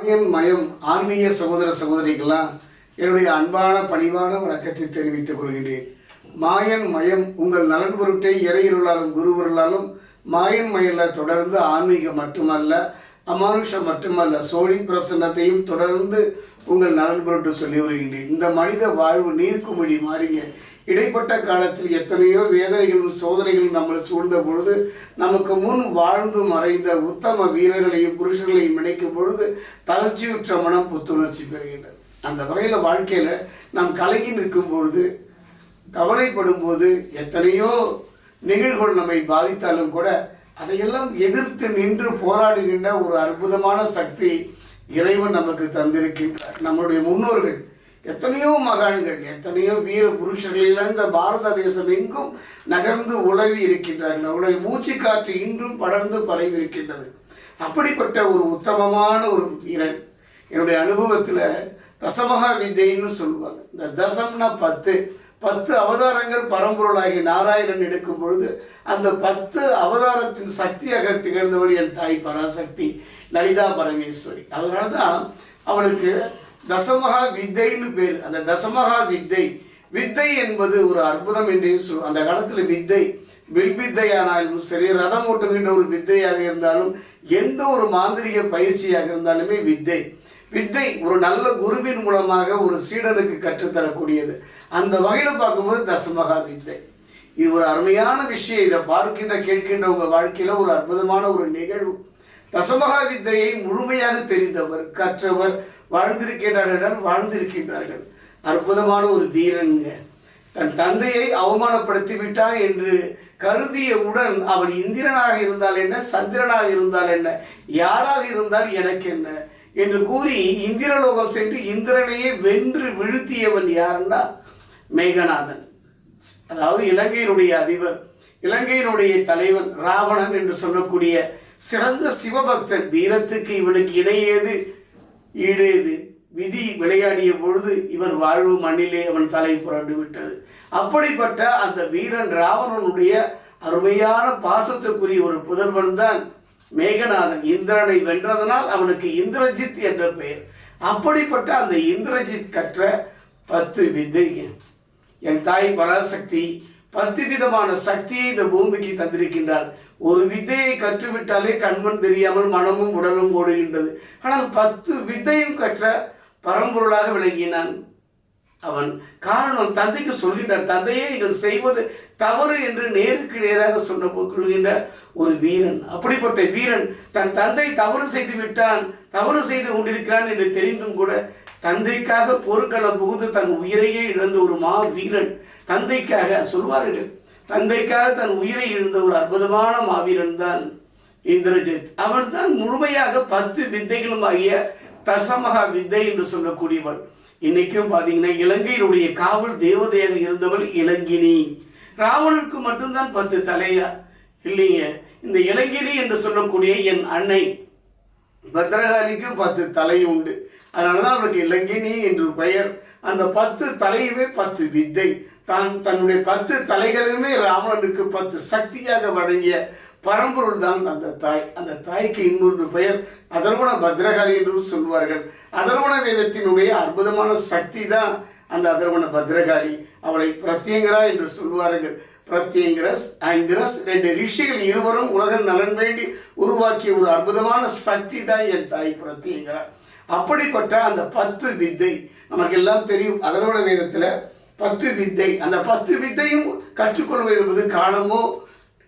மாயன் மயம் ஆன்மீக சகோதர சகோதரிகளாம் என்னுடைய அன்பான பணிவான வணக்கத்தை தெரிவித்துக் கொள்கின்றேன். மாயன் மயம் உங்கள் நலன் பொருட்டை இறையிருளாலும் குருவருளாலும் மாயன் மயில தொடர்ந்து ஆன்மீகம் மட்டுமல்ல அமானுஷம் மட்டுமல்ல சோழி பிரசன்னத்தையும் தொடர்ந்து உங்கள் நலன் பொருட்டு சொல்லி வருகின்றேன் இந்த மனித வாழ்வு நீர்க்குமிழி மாறிங்க. இடைப்பட்ட காலத்தில் எத்தனையோ வேதனைகளும் சோதனைகளும் நம்மளை சூழ்ந்த பொழுது நமக்கு முன் வாழ்ந்து மறைந்த உத்தம வீரர்களையும் புருஷர்களையும் நினைக்கும் பொழுது தளர்ச்சியுற்ற மனம் புத்துணர்ச்சி பெறுகின்றது. அந்த வகையில் வாழ்க்கையில் நாம் கலங்கி நிற்கும் பொழுது கவலைப்படும் போது எத்தனையோ நிகழ்வுகள் நம்மை பாதித்தாலும் கூட அதையெல்லாம் எதிர்த்து நின்று போராடுகின்ற ஒரு அற்புதமான சக்தி இறைவன் நமக்கு தந்திருக்கின்றார். நம்மளுடைய முன்னோர்கள் எத்தனையோ மகான்கள் எத்தனையோ வீர புருஷர்கள் இந்த பாரத தேசம் எங்கும் நகர்ந்து உழவி இருக்கின்றார்கள் அவருடைய மூச்சு காற்று இன்றும் படர்ந்து பரவி இருக்கின்றது அப்படிப்பட்ட ஒரு உத்தமமான ஒரு வீரன் என்னுடைய அனுபவத்தில் தசமகா வித்தைன்னு சொல்லுவாங்க. இந்த தசம்னா பத்து. பத்து அவதாரங்கள் பரம்பொருளாகி நாராயணன் எடுக்கும் பொழுது அந்த பத்து அவதாரத்தின் சக்தியாக திகழ்ந்தவள் என் தாய் பராசக்தி லலிதா பரமேஸ்வரி. அதனால தான் அவளுக்கு தசமகா வித்தைன்னு பேர். அந்த தசமகா வித்தை வித்தை என்பது ஒரு அற்புதம் என்று சொல் அந்த காலத்தில் வித்தை. வில் வித்தையானாலும் சரி ரதம் ஓட்டுகின்ற ஒரு வித்தையாக இருந்தாலும் எந்த ஒரு மாந்திரிக பயிற்சியாக இருந்தாலுமே வித்தை. வித்தை ஒரு நல்ல குருவின் மூலமாக ஒரு சீடனுக்கு கற்றுத்தரக்கூடியது. அந்த வகையில் பார்க்கும்போது தசமகா வித்தை இது ஒரு அருமையான விஷயம். இதை பார்க்கின்ற கேட்கின்ற உங்கள் வாழ்க்கையில் ஒரு அற்புதமான ஒரு நிகழ்வு. தசமகா வித்தையை முழுமையாக தெரிந்தவர் கற்றவர் வாழ்ந்திருக்கின்றார்கள் வாழ்ந்திருக்கின்றார்கள். அற்புதமான ஒரு வீரனுங்க தன் தந்தையை அவமானப்படுத்தி விட்டான் என்று கருதியவுடன் அவன் இந்திரனாக இருந்தால் என்ன சந்திரனாக இருந்தால் என்ன யாராக இருந்தால் எனக்கு என்ன என்று கூறி இந்திரலோகம் சென்று இந்திரனையே வென்று வீழ்த்தியவன் யாருன்னா மேகநாதன். அதாவது இலங்கையினுடைய அதிபர் இலங்கையினுடைய தலைவன் ராவணன் என்று சொல்லக்கூடிய சிறந்த சிவபக்தன் வீரத்துக்கு இவனுக்கு இடையேது ஈடேது. விதி விளையாடிய பொழுது இவன் வாழ்வு மண்ணிலே அவன் தலை புரண்டு விட்டது. அப்படிப்பட்ட அந்த வீரன் ராவணனுடைய அருமையான பாசத்திற்குரிய ஒரு புதல்வன் தான் மேகநாதன். இந்திரனை வென்றதனால் அவனுக்கு இந்திரஜித் என்ற பெயர். அப்படிப்பட்ட அந்த இந்திரஜித் கற்ற பத்து வித்தைகள். என் தாய் பராசக்தி பத்து விதமான சக்தியை இந்த பூமிக்கு தந்திருக்கின்றார். ஒரு வித்தையை கற்றுவிட்டாலே கண்மண் தெரியாமல் மனமும் உடலும் ஓடுகின்றது. ஆனால் பத்து வித்தையும் கற்ற பரம்பொருளாக விளங்கினான் அவன். காரணம் தந்தைக்கு சொல்கின்றார் தந்தையே நீங்கள் செய்வது தவறு என்று நேருக்கு நேராக சொன்ன கொள்கின்ற ஒரு வீரன். அப்படிப்பட்ட வீரன் தன் தந்தை தவறு செய்து விட்டான் தவறு செய்து கொண்டிருக்கிறான் என்று தெரிந்தும் கூட தந்தைக்காக போர்க்களம் புகுந்து தன் உயிரையே இழந்த ஒரு மா வீரன் தந்தைக்காக சொல்வார்கள். தந்தைக்காக தன் உயிரை இழந்த ஒரு அற்புதமான மாவீரன் தான் இந்திரஜித். அவர் தான் முழுமையாக பத்து வித்தைகளும் ஆகிய தசமகா வித்தை என்று சொல்லக்கூடியவள் இன்னைக்கும் பார்த்தீங்கன்னா இலங்கையினுடைய காவல் தேவதையாக இருந்தவள் இலங்கினி ராவணனுக்கு மட்டும்தான் பத்து தலையா? இல்லைங்க. இந்த இலங்கினி என்று சொல்லக்கூடிய என் அன்னை பத்ரகாளிக்கு பத்து தலை உண்டு. அதனால தான் அவளுக்கு இலங்கினி என்று பெயர். அந்த பத்து தலையுமே பத்து வித்தை. தான் தன்னுடைய பத்து தலைகளுமே ராவணனுக்கு பத்து சக்தியாக வழங்கிய பரம்பொருள் தான் அந்த தாய். அந்த தாய்க்கு இன்னொன்று பெயர் அதர்வண பத்ரகாளி என்றும் சொல்வார்கள். அதர்வண வேதத்தினுடைய அற்புதமான சக்தி தான் அந்த அதர்வண பத்ரகாளி. அவளை பிரத்யங்கரா என்று சொல்வார்கள். பிரத்யங்கரஸ் ஆங்கிரஸ் ரெண்டு ரிஷிகள் இருவரும் உலக நலன் வேண்டி உருவாக்கிய ஒரு அற்புதமான சக்தி தான் என் தாய் பிரத்யங்கரா. அப்படிப்பட்ட அந்த பத்து வித்தை நமக்கு எல்லாம் தெரியும். அதர்வண வேதத்தில் பத்து வித்தை. அந்த பத்து வித்தையும் கற்றுக்கொள்வது என்பது காலமோ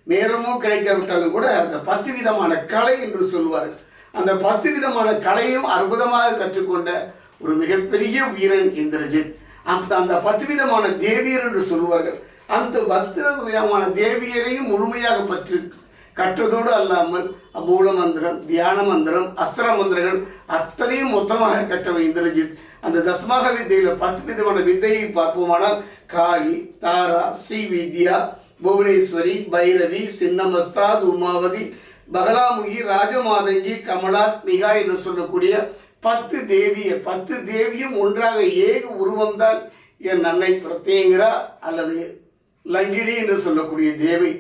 நேரமோ கிடைக்காவிட்டாலும் கூட அந்த பத்து விதமான கலை என்று சொல்வார்கள். அந்த பத்து விதமான கலையும் அற்புதமாக கற்றுக்கொண்ட ஒரு மிகப்பெரிய வீரன் இந்திரஜித். அந்த அந்த பத்து விதமான தேவியர் என்று சொல்வார்கள். அந்த பத்து விதமான தேவியரையும் முழுமையாக பற்றி கற்றதோடு அல்லாமல் மூல மந்திரம் தியான மந்திரம் அஸ்திர மந்திரங்கள் அத்தனையும் மொத்தமாக கற்றவன் இந்திரஜித். அந்த தஸ்மாக வித்தையில் பத்து விதமான வித்தையை பார்ப்போமானால் காளி தாரா ஸ்ரீ வித்யா புவனேஸ்வரி பைரவி சின்னமஸ்தா உமாவதி பகலாமுகி ராஜமாதங்கி கமலாத்மிகா என்று சொல்லக்கூடிய பத்து தேவிய பத்து தேவியும் ஒன்றாக ஏக உருவம்தான் என் அன்னை பிரத்யேங்கரா அல்லது லங்கினி என்று சொல்லக்கூடிய தேவி.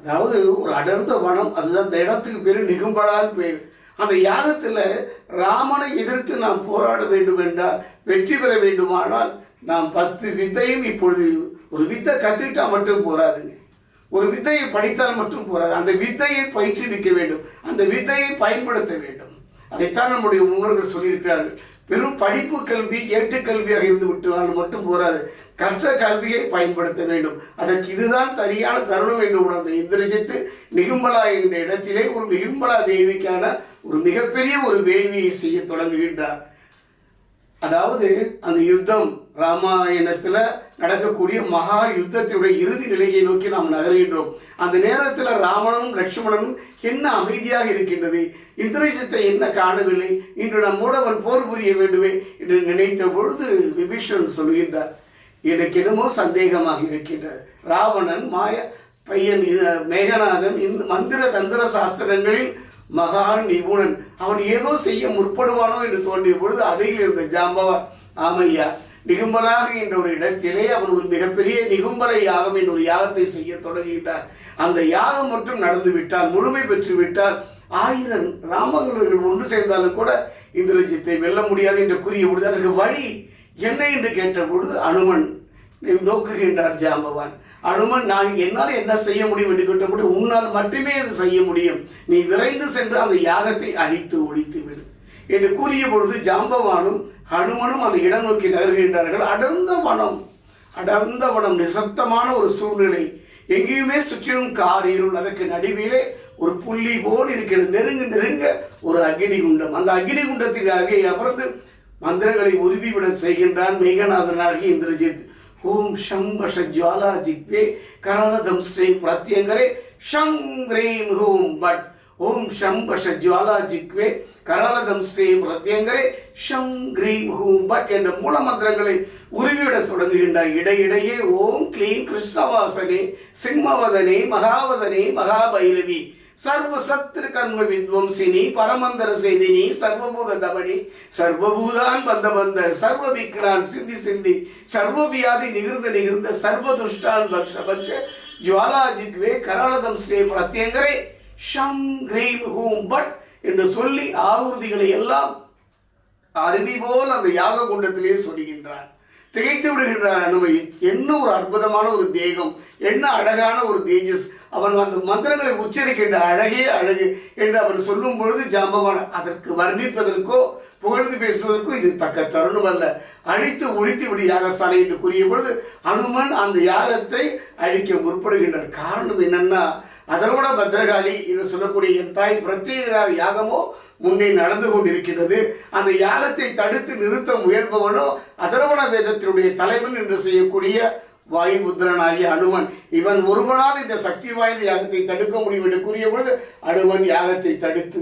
அதாவது ஒரு அடர்ந்த வனம் அதுதான் அந்த இடத்துக்கு பேர் நிகும்பலான் பேர். அந்த யாகத்தில் ராமனை எதிர்த்து நாம் போராட வேண்டும் என்றால் வெற்றி பெற வேண்டுமானால் நாம் பத்து வித்தையும் இப்பொழுது ஒரு வித்தை கற்றுக்கிட்டா மட்டும் போராதுங்க. ஒரு வித்தையை படித்தால் மட்டும் போராது. அந்த வித்தையை பயிற்றுவிக்க வேண்டும். அந்த வித்தையை பயன்படுத்த வேண்டும். அதைத்தான் நம்முடைய முன்னோர்கள் சொல்லியிருக்கிறார்கள். வெறும் படிப்பு கல்வி ஏட்டுக்கல்வியாக இருந்து விட்டால் மட்டும் போராது. கற்ற கல்வியை பயன்படுத்த வேண்டும். அதற்கு இதுதான் சரியான தருணம் என்று உணர்ந்த இந்திரஜித்து நிகும்பலா என்ற இடத்திலே ஒரு நிகும்பலா தேவிக்கான ஒரு மிகப்பெரிய ஒரு வேள்வியை செய்ய தொடங்குகின்றார். அதாவது அந்த யுத்தம் ராமாயணத்தில் நடக்கக்கூடிய மகா யுத்தத்தினுடைய இறுதி நிலையை நோக்கி நாம் நகர்கின்றோம். அந்த நேரத்தில் ராமனும் லட்சுமணனும் என்ன அமைதியாக இருக்கின்றது? இந்திரஜித்தை என்ன காணவில்லை? இன்று நம்மோடு அவன் போர் புரிய வேண்டுமே என்று நினைத்த பொழுது விபீஷன் சொல்கின்றார். எனக்கு என்னமோ சந்தேகமாக இருக்கின்றது. ராவணன் மாய பையன் இது- மேகநாதன் இந்த மந்திர தந்திர சாஸ்திரங்களில் மகா நிபுணன். அவன் ஏதோ செய்ய முற்படுவானோ என்று தோன்றிய பொழுது அருகில் இருந்த ஜாம்பவான் ஆமையா நிகும்பலாக என்ற ஒரு இடத்திலே அவன் ஒரு மிகப்பெரிய நிகும்பலை யாகம் என்ற ஒரு யாகத்தை செய்ய தொடங்குகின்றார் அந்த யாகம் மட்டும் நடந்து விட்டால் முழுமை பெற்று விட்டால் ஆயிரம் ராமங்கலர்கள் ஒன்று சேர்ந்தாலும் கூட இந்திரஜித்தை வெல்ல முடியாது என்று கூறிய பொழுது அதற்கு வழி என்ன என்று கேட்ட பொழுது அனுமன் நோக்குகின்றார் ஜாம்பவான் அனுமன் நான் என்னால் என்ன செய்ய முடியும் என்று கேட்டபடி உன்னால் மட்டுமே அது செய்ய முடியும். நீ விரைந்து சென்று அந்த யாகத்தை அழித்து ஒழித்து விடு. என்று கூறிய பொழுது ஜாம்பவானும் ஹனுமனும் அந்த இடம் நோக்கி நகர்கின்றார்கள். அடர்ந்த வனம். அடர்ந்த வனம் நிசப்தமான ஒரு சூழ்நிலை. எங்கேயுமே சுற்றிலும் கார் இருள் அதற்கு நடுவிலே ஒரு புள்ளி போல் இருக்கிறது. நெருங்க நெருங்க ஒரு அக்னி குண்டம் அந்த அக்னி குண்டத்திற்காக அமர்ந்து மந்திரங்களை உதவிவிட செய்கின்றான் மேகநாதனாகி இந்திரஜித். ஓம் சம்பஷ ஜுவாலா ஜிக்வே கரணதம் ஸ்ரீ பிரத்யங்கரே. ஷம் கிரீம் ஹோம் பட். ஓம் சம்பஷ ஜுவாலா ஜிக்வே கரணதம் ஸ்ரீ பிரத்யங்கரே. ஷம் கிரீம் ஹூம் பட் என்ற மூல மந்திரங்களை உருவிவிட தொடங்குகின்றார் இடையிடையே ஓம் கிளீம் கிருஷ்ணவாசனே சிம்மவதனே மகாவதனே மகாபைரவி. சர்வ சத்ரு கர்ம வித்வம்சினி பரமந்தர செய்தினி சர்வபூத தமணி சர்வபூதான் பந்த பந்த சர்வ விக்னான் சிந்தி சிந்தி சர்வ வியாதி நிகிருந்த நிகிருந்த சர்வ துஷ்டான் பக்ஷ பக்ஷ ஜுவாலாஜிக்வே கரணதம் ஸ்ரீ பிரத்யங்கரே ஷம் கிரீம் ஹூம் பட் என்று சொல்லி ஆகுதிகளை எல்லாம் அருவி போல் அந்த யாக குண்டத்திலே சொல்லுகின்றான். திகைத்து விடுகின்றார் அனுமை என்ன ஒரு அற்புதமான ஒரு தேகம் என்ன அழகான ஒரு தேஜஸ் அவன் அந்த மந்திரங்களை உச்சரிக்கின்ற அழகே அழகு என்று அவன் சொல்லும் பொழுது ஜாம்பவான் அதற்கு வர்ணிப்பதற்கோ புகழ்ந்து பேசுவதற்கோ இது தக்க தருணம் அல்ல. அழித்து ஒழித்து விடு யாகசாலை என்று கூறிய பொழுது அனுமன் அந்த யாகத்தை அழிக்க முற்படுகின்றார். காரணம் என்னன்னா அதனோட பத்ரகாளி என்று சொல்லக்கூடிய என் தாய் பிரத்யேக யாகமோ முன்னே நடந்து கொண்டிருக்கிறது அந்த யாகத்தை தடுத்து நிறுத்த முயல்பவனோ அதரவண வேதத்தினுடைய தலைவன் என்று செய்யக்கூடிய வாயுபுத்திரனாகிய அனுமன். இவன் ஒருவனால் இந்த சக்தி வாய்ந்த யாகத்தை தடுக்க முடியும் என்று கூறிய பொழுது அனுமன் யாகத்தை தடுத்து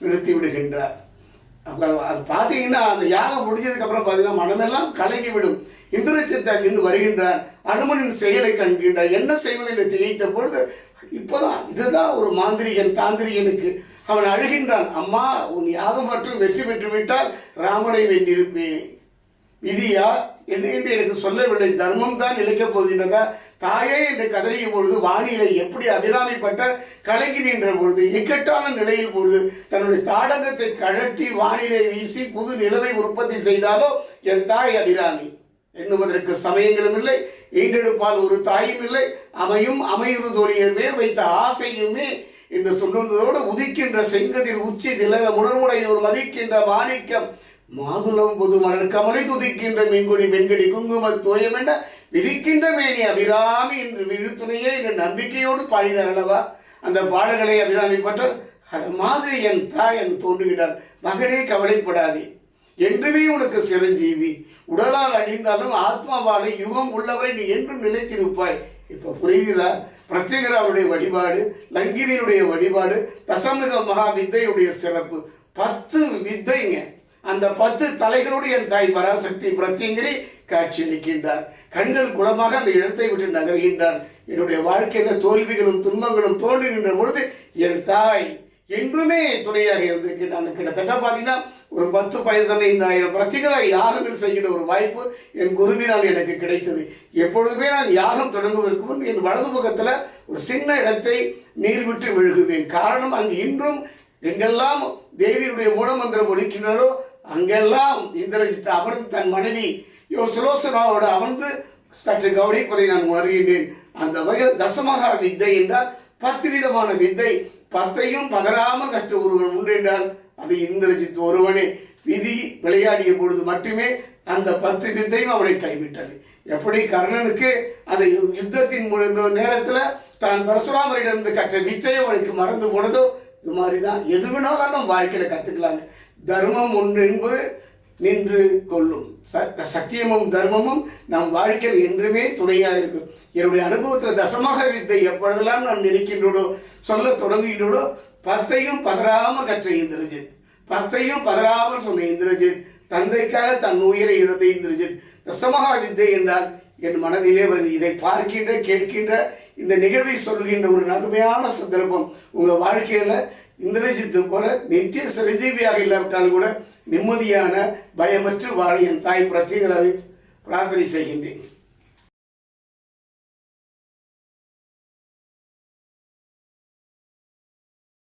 நிறுத்தி விடுகின்றார். அப்போ அது பார்த்தீங்கன்னா அந்த யாகம் முடிஞ்சதுக்கப்புறம் பார்த்தீங்கன்னா மனமெல்லாம் கலங்கி விடும். இந்திரச்சித்த வருகின்றார். அனுமனின் செயலை கண்கின்றார். என்ன செய்வது என்று திகைத்த பொழுது இப்போதான் இதுதான் ஒரு மாந்திரிகன் தாந்திரிகனுக்கு. அவன் அழுகின்றான் அம்மா உன் யாகம் மற்றும் வெற்றி பெற்று விட்டால் ராமனை வென்றிருப்பேனே. விதியா என்று என்று எனக்கு சொல்லவில்லை. தர்மம் தான் நிலைக்கப் போகின்றதா தாயே என்று கதறிய பொழுது வானிலை எப்படி அபிராமிப்பட்ட கலங்கி நின்ற பொழுது இக்கட்டான நிலையில் பொழுது தன்னுடைய தாடகத்தை கழற்றி வானிலை வீசி புது நிலவை உற்பத்தி செய்தாலோ என் தாய் அபிராமி. எண்ணுவதற்கு சமயங்களும் இல்லை ஈண்டெடுப்பால் ஒரு தாயும் இல்லை அமையும் அமையுறு தோழியர் வைத்த ஆசையுமே என்று சொல்லுவதோடு உதிக்கின்ற செங்கதிர் உச்சி திலக உணர்வுடையோர் மதிக்கின்ற மாணிக்கம் மாதுளம் புது மலர் கமலை துதிக்கின்ற மீன்கொடி வெண்கடி குங்கும தோயம் என்ற விதிக்கின்ற மேனி அபிராமி என்று விழுத்துணையே என்ற நம்பிக்கையோடு பாடினார் அல்லவா அந்த பாடல்களை அபிராமி பட்டார் அது மாதிரி என் தாய் அங்கு தோன்றுகிறார். மகனே கவலைப்படாதே. என்றுமே உனக்கு சிரஞ்சீவி. உடலால் அழிந்தாலும் ஆத்மாவாலை யுகம் உள்ளவரை நீ என்றும் நினைத்திருப்பாய் இப்போ புரியுதா? பிரத்யேகராவுடைய வழிபாடு லங்கிரியினுடைய வழிபாடு தசமுக மகா வித்தையுடைய சிறப்பு. பத்து வித்தைங்க. அந்த பத்து தலைகளோடு என் தாய் பராசக்தி பிரத்யங்கிரி காட்சியளிக்கின்றார் கண்கள் குளமாக அந்த இடத்தை விட்டு நகர்கின்றார். என்னுடைய வாழ்க்கையில் தோல்விகளும் துன்பங்களும் தோன்றுகின்ற பொழுது என் தாய் என்றுமே துணையாக இருந்திருக்கின்றான். கிட்டத்தட்ட பார்த்தீங்கன்னா ஒரு பத்து பதினைந்தாயிரம் ஆயிரம் யாகங்கள் செய்கின்ற ஒரு வாய்ப்பு என் குருவினால் எனக்கு கிடைத்தது. எப்பொழுதுமே நான் யாகம் தொடங்குவதற்கு முன் என் வலது பக்கத்தில் ஒரு சின்ன இடத்தை நீர் விட்டு மெழுகுவேன். காரணம் அங்கு இன்றும் எங்கெல்லாம் தேவியுடைய மூலமந்திரம் ஒழிக்கின்றனோ அங்கெல்லாம் இந்திரஜித் அமர்ந்து தன் மனைவி யோ சுலோசனாவோடு அமர்ந்து சற்று கவனிப்பதை நான் உணர்கின்றேன். அந்த வகையில் தசமகா வித்தை என்றால் பத்து விதமான வித்தை. பத்தையும் பதறாமல் கற்ற ஒருவன் உண்டு என்றால் அது இந்திரஜித் ஒருவனே. விதி விளையாடிய பொழுது மட்டுமே அந்த பத்து வித்தையும் அவனை கைவிட்டது. எப்படி கர்ணனுக்கு அந்த யுத்தத்தின் நேரத்தில் தான் பரசுராமரிடமிருந்து கற்ற வித்தையை அவனுக்கு மறந்து போனதோ இது மாதிரி தான் எது வேணாலும் நம்ம வாழ்க்கையில் கற்றுக்கலாங்க தர்மம் ஒன்று என்பது நின்று கொள்ளும். ச- சத்தியமும் தர்மமும் நம் வாழ்க்கையில் என்றுமே துணையாக இருக்கும். என்னுடைய அனுபவத்தில் தசமாக வித்தை எப்பொழுதெல்லாம் நான் நினைக்கின்றோடோ சொல்ல தொடங்குகின்றோடோ பத்தையும் பதறாமல் கற்ற இந்திரஜித். பத்தையும் பதறாமல் சொன்ன இந்திரஜித். தந்தைக்காக தன் உயிரை இழந்த இந்திரஜித். தசமகா வித்தை என்றால் என் மனதிலே வரும். இதை பார்க்கின்ற கேட்கின்ற இந்த நிகழ்வை சொல்கின்ற ஒரு நன்மையான சந்தர்ப்பம் உங்கள் வாழ்க்கையில் இந்திரஜித்து போல நித்திய சிரஞ்சீவியாக இல்லாவிட்டாலும் கூட நிம்மதியான பயமற்று வாழ என் தாய் பிரத்யேகராவை பிரார்த்தனை செய்கின்றேன்.